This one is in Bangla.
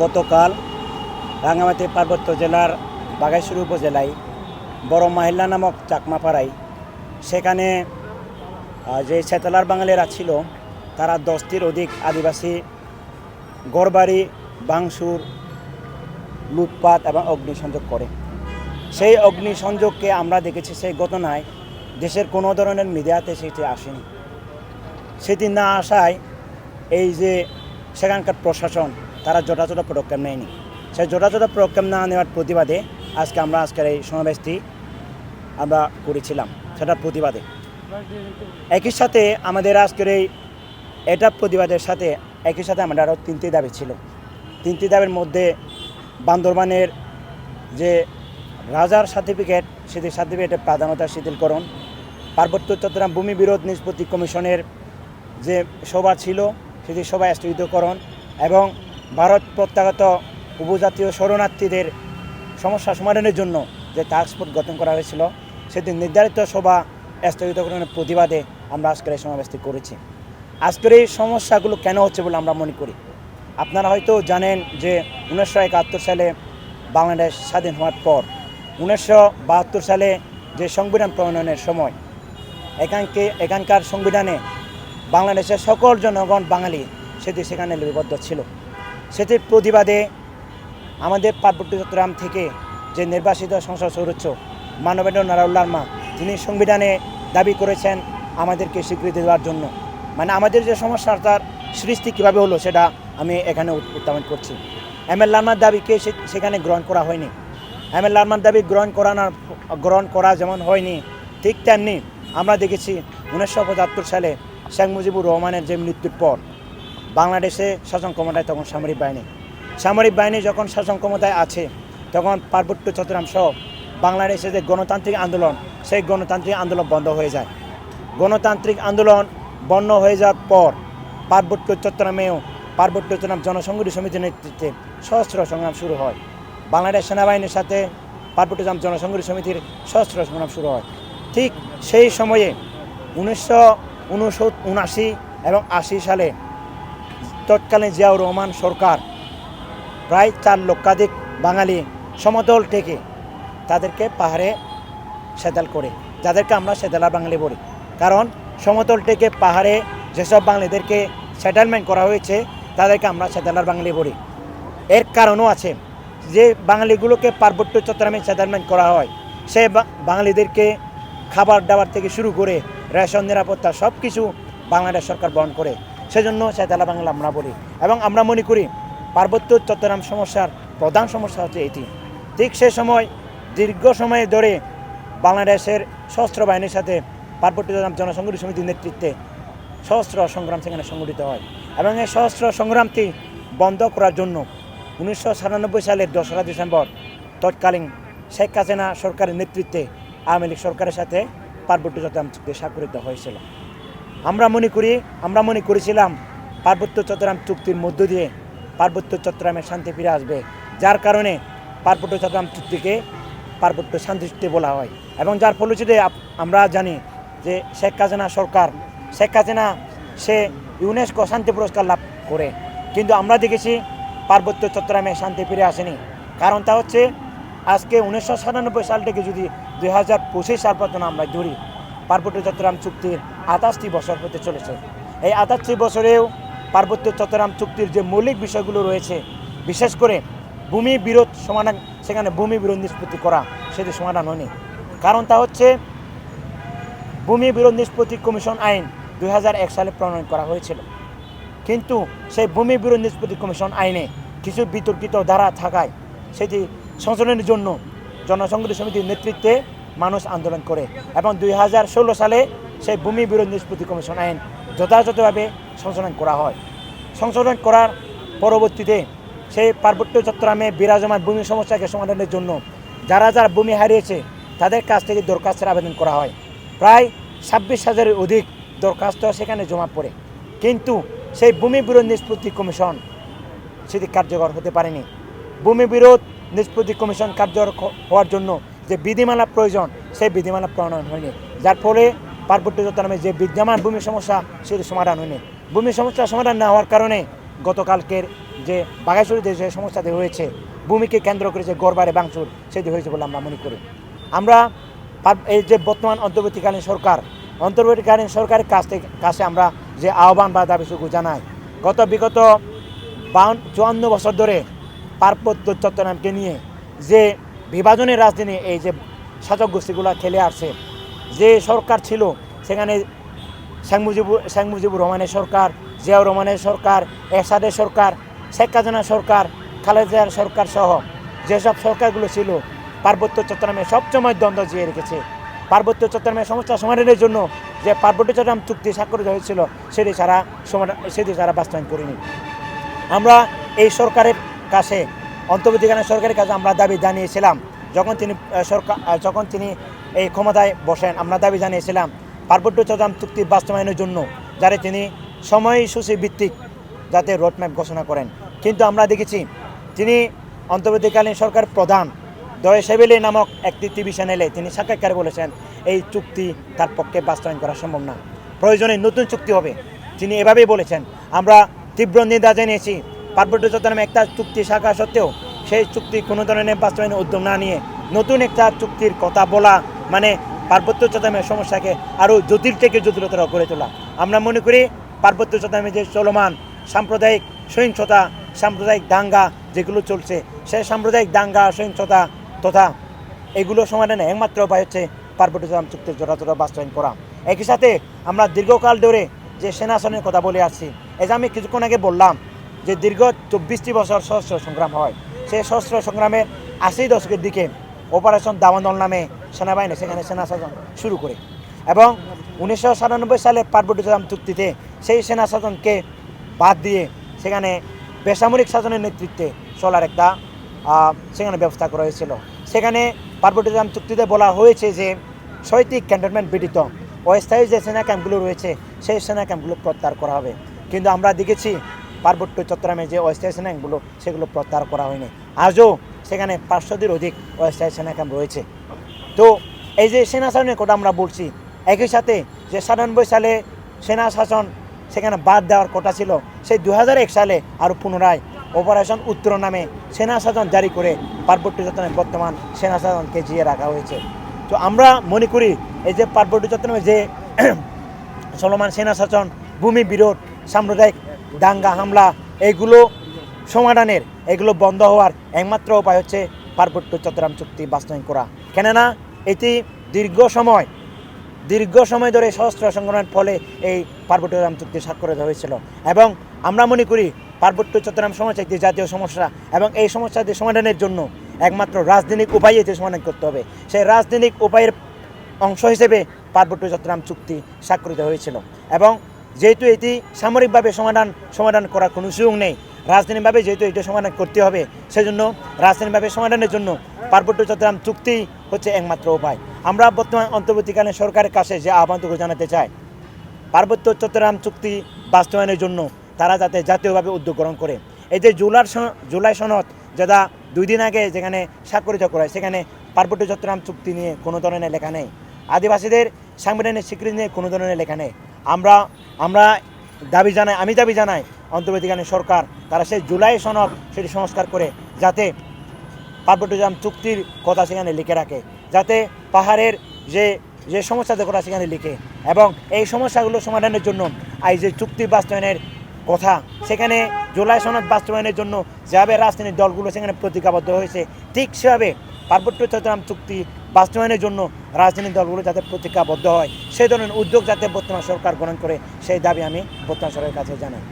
গতকাল রাঙামাটি পার্বত্য জেলার বাগাইশুরু উপজেলায় বড় মাহিল্লা নামক চাকমাপাড়ায় সেখানে যে সেতলার বাঙালিরা ছিল, তারা দশটির অধিক আদিবাসী গড়বাড়ি বাংসুর লুটপাট এবং অগ্নিসংযোগ করে। সেই অগ্নিসংযোগকে আমরা দেখেছি সেই ঘটনায় দেশের কোনো ধরনের মিডিয়াতে সেটি আসেনি। সেটি না আসায় এই যে সেখানকার প্রশাসন তারা যথাযথ পদক্ষেপ নেয়নি। সেই যথাযথ পদক্ষেপ না নেওয়ার প্রতিবাদে আজকে আমরা, আজকের এই সমাবেশটি আমরা করেছিলাম, সেটার প্রতিবাদে। একই সাথে আমাদের আজকের এই এটা প্রতিবাদের সাথে, একই সাথে আমাদের আরও তিনটি দাবি ছিল। তিনটি দাবির মধ্যে বান্দরবানের যে রাজার সার্টিফিকেট সেটি সার্টিফিকেটের প্রাধান্যতা শিথিলকরণ পার্বত্য চট্টগ্রাম ভূমি বিরোধ নিষ্পত্তি কমিশনের যে সভা ছিল, সেটি সভা স্থগিতকরণ এবং ভারত প্রত্যাগত উপজাতীয় শরণার্থীদের সমস্যা সমাধানের জন্য যে টাস্ক ফোর্স গঠন করা হয়েছিল সেটি নির্ধারিত সভা স্থগিতকরণের প্রতিবাদে আমরা আজকের এই সমাবেশটি করেছি। আজকের এই সমস্যাগুলো কেন হচ্ছে বলে আমরা মনে করি? আপনারা হয়তো জানেন যে উনিশশো একাত্তর সালে বাংলাদেশ স্বাধীন হওয়ার পর, উনিশশো বাহাত্তর সালে যে সংবিধান প্রণয়নের সময় এখানকে এখানকার সংবিধানে বাংলাদেশের সকল জনগণ বাঙালি, সেটি সেখানে লিপিবদ্ধ ছিল। সেটির প্রতিবাদে আমাদের পার্বত্য চট্টগ্রাম থেকে যে নির্বাচিত সংসদ সদস্য মানবেন্দ্র নারাউল্লার মা তিনি সংবিধানে দাবি করেছেন আমাদেরকে স্বীকৃতি দেওয়ার জন্য। মানে আমাদের যে সমস্যা, তার সৃষ্টি কীভাবে হলো সেটা আমি এখানে উত- উত্থাপন করছি। এম এল লার্মার দাবিকে সেখানে গ্রহণ করা হয়নি। এম এল লার্মার দাবি গ্রহণ করানোর, গ্রহণ করা যেমন হয়নি, ঠিক তেমনি আমরা দেখেছি উনিশশো পঁচাত্তর সালে শেখ মুজিবুর রহমানের যে মৃত্যুর পর বাংলাদেশে শাসন ক্ষমতায় তখন সামরিক বাহিনী। সামরিক বাহিনী যখন শাসন ক্ষমতায় আছে, তখন পার্বত্য চট্টগ্রাম সহ বাংলাদেশে যে গণতান্ত্রিক আন্দোলন, সেই গণতান্ত্রিক আন্দোলন বন্ধ হয়ে যায়। গণতান্ত্রিক আন্দোলন বন্ধ হয়ে যাওয়ার পর পার্বত্য চট্টগ্রামেও পার্বত্য চট্টগ্রাম জনসংগঠন সমিতির নেতৃত্বে সহস্র সংগ্রাম শুরু হয়। বাংলাদেশ সেনাবাহিনীর সাথে পার্বত্য জনসংগঠন সমিতির সহস্র সংগ্রাম শুরু হয়। ঠিক সেই সময়ে উনিশশো উনআশি এবং আশি সালে তৎকালীন জিয়াউর রহমান সরকার, প্রায় চার লক্ষাধিক বাঙালি সমতল থেকে তাদেরকে পাহাড়ে সেতাল করে, যাদেরকে আমরা সেতালার বাঙালি বলি। কারণ সমতল থেকে পাহাড়ে যেসব বাঙালিদেরকে সেটেলমেন্ট করা হয়েছে, তাদেরকে আমরা সেতালার বাঙালি বলি। এর কারণও আছে যে বাঙালিগুলোকে পার্বত্য চট্টগ্রামে সেটেলমেন্ট করা হয়, সে বাঙালিদেরকে খাবার দাবার থেকে শুরু করে রেশন, নিরাপত্তা সব কিছু বাংলাদেশ সরকার বহন করে। সেজন্য সেতালা বাংলা আমরা বলি। এবং আমরা মনে করি পার্বত্য চট্টগ্রাম সমস্যার প্রধান সমস্যা হচ্ছে এটি। ঠিক সে সময়, দীর্ঘ সময় ধরে বাংলাদেশের সশস্ত্র বাহিনীর সাথে পার্বত্য চট্টগ্রাম জনসংগঠন সমিতির নেতৃত্বে সহস্র সংগ্রাম সেখানে সংগঠিত হয়। এবং এই সহস্র সংগ্রামটি বন্ধ করার জন্য উনিশশো সাতানব্বই সালের দোসরা ডিসেম্বর তৎকালীন শেখ হাসিনা সরকারের নেতৃত্বে আওয়ামী লীগ সরকারের সাথে পার্বত্য চট্টগ্রাম চুক্তি স্বাক্ষরিত হয়েছিল। আমরা মনে করি, আমরা মনে করেছিলাম পার্বত্য চট্টগ্রাম চুক্তির মধ্য দিয়ে পার্বত্য চট্টগ্রামে শান্তি ফিরে আসবে। যার কারণে পার্বত্য চট্টগ্রাম চুক্তিকে পার্বত্য শান্তি চুক্তি বলা হয়। এবং যার ফলশ্রুতিতে আমরা জানি যে শেখ হাসিনা সরকার, শেখ হাসিনা, সে ইউনেস্কো শান্তি পুরস্কার লাভ করে। কিন্তু আমরা দেখেছি পার্বত্য চট্টগ্রামে শান্তি ফিরে আসেনি। কারণটা হচ্ছে, আজকে উনিশশো সাতানব্বই সাল থেকে যদি দুই হাজার পঁচিশ সাল পর্যন্ত আমরা ধরি, পার্বত্য চট্টগ্রাম চুক্তির আঠাশটি বছর হতে চলেছে। এই আঠাশটি বছরেও পার্বত্য চট্টগ্রাম চুক্তির যে মৌলিক বিষয়গুলো রয়েছে, বিশেষ করে ভূমি বিরোধ সমাধান, সেখানে ভূমি বিরোধ নিষ্পত্তি করা, সেটি সমাধান হয়নি। কারণ তা হচ্ছে, ভূমি বিরোধ নিষ্পত্তি কমিশন আইন দু হাজার এক সালে প্রণয়ন করা হয়েছিল। কিন্তু সেই ভূমি বিরোধ নিষ্পত্তি কমিশন আইনে কিছু বিতর্কিত ধারা থাকায় সেটি সংশোধনের জন্য জনসংগঠন সমিতির নেতৃত্বে মানুষ আন্দোলন করে এবং দুই হাজার ষোলো সালে সেই ভূমি বিরোধ নিষ্পত্তি কমিশন আইন যথাযথভাবে সংশোধন করা হয়। সংশোধন করার পরবর্তীতে সেই পার্বত্য চট্টগ্রামে বিরাজমান ভূমি সমস্যাকে সমাধানের জন্য যারা যারা ভূমি হারিয়েছে তাদের কাছ থেকে দরখাস্তের আবেদন করা হয়। প্রায় ছাব্বিশ হাজারের অধিক দরখাস্ত সেখানে জমা পড়ে। কিন্তু সেই ভূমি বিরোধ নিষ্পত্তি কমিশন সেটি কার্যকর হতে পারেনি। ভূমি বিরোধ নিষ্পত্তি কমিশন কার্যকর হওয়ার জন্য যে বিধিমালা প্রয়োজন, সেই বিধিমালা প্রণয়ন হয়নি। যার ফলে পার্বত্য চট্টগ্রামে যে বিদ্যমান ভূমি সমস্যা সেটি সমাধান হয়নি। ভূমি সমস্যা সমাধান না হওয়ার কারণে গতকালকের যে বাঘাইশুরিতে যে সমস্যাটি হয়েছে, ভূমিকে কেন্দ্র করে যে গড়বাড়ে বাংচুর সেটি হয়েছে বলে আমরা মনে করি। আমরা এই যে বর্তমান অন্তর্বর্তীকালীন সরকার, অন্তর্বর্তীকালীন সরকারের কাছ থেকে কাছে আমরা যে আহ্বান বা দাবিটুকু জানাই, গত বিগত বাউন্ন চুয়ান্ন বছর ধরে পার্বত্য চট্টগ্রামকে নিয়ে যে বিভাজনের রাজধানী, এই যে শাসক গোষ্ঠীগুলো খেলে আসছে যে সরকার ছিল, সেখানে শেখ মুজিবুর শেখ মুজিবুর রহমানের সরকার, জিয়াউর রহমানের সরকার, এরশাদের সরকার, শেখ হাসিনা সরকার খালেদার সরকার সহ যেসব সরকারগুলো ছিল, পার্বত্য চট্টগ্রামে সবসময় দ্বন্দ্ব জিয়ে রেখেছে। পার্বত্য চট্টগ্রামের সমস্যা সমাধানের জন্য যে পার্বত্য চট্টগ্রাম চুক্তি স্বাক্ষরিত হয়েছিল, সেটি ছাড়া সমাধান, সেটি ছাড়া বাস্তবায়ন করিনি। আমরা এই সরকারের কাছে, অন্তর্বর্তীকালীন সরকারের কাছে আমরা দাবি জানিয়েছিলাম, যখন তিনি সরকার যখন তিনি এই ক্ষমতায় বসেন। আমরা দাবি জানিয়েছিলাম, পার্বত্য চট্টগ্রাম চুক্তি বাস্তবায়নের জন্য যাতে তিনি সময়সূচি ভিত্তিক যাতে রোডম্যাপ ঘোষণা করেন। কিন্তু আমরা দেখেছি, তিনি অন্তর্বর্তীকালীন সরকার প্রধান দয়েসেবেলি নামক একটি টিভি চ্যানেলে তিনি সাক্ষাৎকারে বলেছেন, এই চুক্তি তার পক্ষে বাস্তবায়ন করা সম্ভব না। প্রয়োজনে নতুন চুক্তি হবে। তিনি এভাবেই বলেছেন, আমরা তীব্র নিন্দা জানিয়েছি, পার্বত্য চট্টগ্রামে একটা চুক্তি শাখা সত্ত্বেও সেই চুক্তি কোনো ধরনের বাস্তবায়নের উদ্যোগ না নিয়ে নতুন একটা চুক্তির কথা বলা মানে পার্বত্য চট্টগ্রামের সমস্যাকে আরও জটিল থেকে জটিলতর করে তোলা। আমরা মনে করি পার্বত্য চট্টগ্রামে যে চলমান সাম্প্রদায়িক সহিংসতা, সাম্প্রদায়িক দাঙ্গা যেগুলো চলছে, সে সাম্প্রদায়িক দাঙ্গা, সহিংসতা তথা এগুলো সমাধানে একমাত্র উপায় হচ্ছে পার্বত্য চট্টগ্রাম চুক্তির যথাযথ বাস্তবায়ন করা। একই সাথে আমরা দীর্ঘকাল ধরে যে সেনাশনের কথা বলে আসছি যে আমি কিছুক্ষণ আগে বললাম যে দীর্ঘ চব্বিশটি বছর সশস্ত্র সংগ্রাম হয়। সেই সশস্ত্র সংগ্রামের আশি দশকের দিকে অপারেশন দামোদল নামে সেনাবাহিনী, সেখানে সেনা শাসন শুরু করে। এবং উনিশশো সাতানব্বই সালের চট্টগ্রাম চুক্তিতে সেই সেনা শাসনকে বাদ দিয়ে সেখানে বেসামরিক শাসনের নেতৃত্বে চলার একটা সেখানে ব্যবস্থা করা হয়েছিল। সেখানে চট্টগ্রাম চুক্তিতে বলা হয়েছে যে, ছয়টি ক্যান্টনমেন্ট ব্যতীত অস্থায়ী যে সেনা ক্যাম্পগুলো রয়েছে, সেই সেনা ক্যাম্পগুলো প্রত্যাহার করা হবে। কিন্তু আমরা দেখেছি, পার্বত্য চট্টগ্রামে যে অস্থায়ী সেনা ক্যাম্পগুলো, সেগুলো প্রত্যাহার করা হয়নি। আজও সেখানে পাঁচশোটির অধিক অস্থায়ী সেনা ক্যাম্প রয়েছে। তো এই যে সেনা শাসনের কথা আমরা বলছি, একই সাথে যে সাতানব্বই সালে সেনা শাসন সেখানে বাদ দেওয়ার কথা ছিল, সেই দু হাজার এক সালে আরও পুনরায় অপারেশন উত্তর নামে সেনা শাসন জারি করে পার্বত্য চট্টগ্রামে বর্তমান সেনা শাসনকে জিয়ে রাখা হয়েছে। তো আমরা মনে করি, এই যে পার্বত্য চট্টগ্রামে যে চলমান সেনা শাসন, ভূমি বিরোধ, সাম্প্রদায়িক দাঙ্গা, হামলা এইগুলো সমাধানের, এগুলো বন্ধ হওয়ার একমাত্র উপায় হচ্ছে পার্বত্য চট্টগ্রাম চুক্তি বাস্তবায়ন করা। কেননা, এটি দীর্ঘ সময় দীর্ঘ সময় ধরে সশস্ত্র সংগ্রামের ফলে এই পার্বত্য চট্টগ্রাম চুক্তি স্বাক্ষরিত হয়েছিল। এবং আমরা মনে করি, পার্বত্য চট্টগ্রাম সমস্যা একটি জাতীয় সমস্যা এবং এই সমস্যাটি সমাধানের জন্য একমাত্র রাজনৈতিক উপায়ে এটি সমাধান করতে হবে। সেই রাজনৈতিক উপায়ের অংশ হিসেবে পার্বত্য চট্টগ্রাম চুক্তি স্বাক্ষরিত হয়েছিল। এবং যেহেতু এটি সামরিকভাবে সমাধান সমাধান করার কোনো সুযোগ নেই রাজধানীভাবে যেহেতু এটা সমাধান করতে হবে, সেজন্য রাজধানীভাবে সমাধানের জন্য পার্বত্য চট্টগ্রাম চুক্তি হচ্ছে একমাত্র উপায়। আমরা বর্তমান অন্তর্বর্তীকালীন সরকারের কাছে যে আহ্বানটুকু জানাতে চাই, পার্বত্য চট্টগ্রাম চুক্তি বাস্তবায়নের জন্য তারা যাতে জাতীয়ভাবে উদ্যোগ গ্রহণ করে। এই যে জুলার জুলাই সনদ যেটা দুই দিন আগে যেখানে স্বাক্ষরিত করা হয়, সেখানে পার্বত্য চট্টগ্রাম চুক্তি নিয়ে কোনো ধরনের লেখা নেই। আদিবাসীদের সাংবিধানিক স্বীকৃতি নিয়ে কোনো ধরনের লেখা নেই। আমরা আমরা দাবি জানাই, আমি দাবি জানাই অন্তর্বর্তীকালীন সরকার, তারা সেই জুলাই সনদ সেটি সংস্কার করে যাতে পার্বত্য চট্টগ্রাম চুক্তির কথা সেখানে লিখে রাখে, যাতে পাহাড়ের যে যে সমস্যাদের কথা সেখানে লিখে এবং এই সমস্যাগুলো সমাধানের জন্য এই যে চুক্তি বাস্তবায়নের কথা, সেখানে জুলাই সনদ বাস্তবায়নের জন্য যেভাবে রাজনৈতিক দলগুলো সেখানে প্রতিজ্ঞাবদ্ধ হয়েছে, ঠিক সেভাবে পার্বত্য চট্টগ্রাম চুক্তি বাস্তবায়নের জন্য রাজনৈতিক দলগুলো যাতে প্রতিজ্ঞাবদ্ধ হয়, সেই ধরনের উদ্যোগ যাতে বর্তমান সরকার গ্রহণ করে, সেই দাবি আমি বর্তমান সরকারের কাছে জানাই।